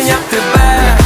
прийняв тебе.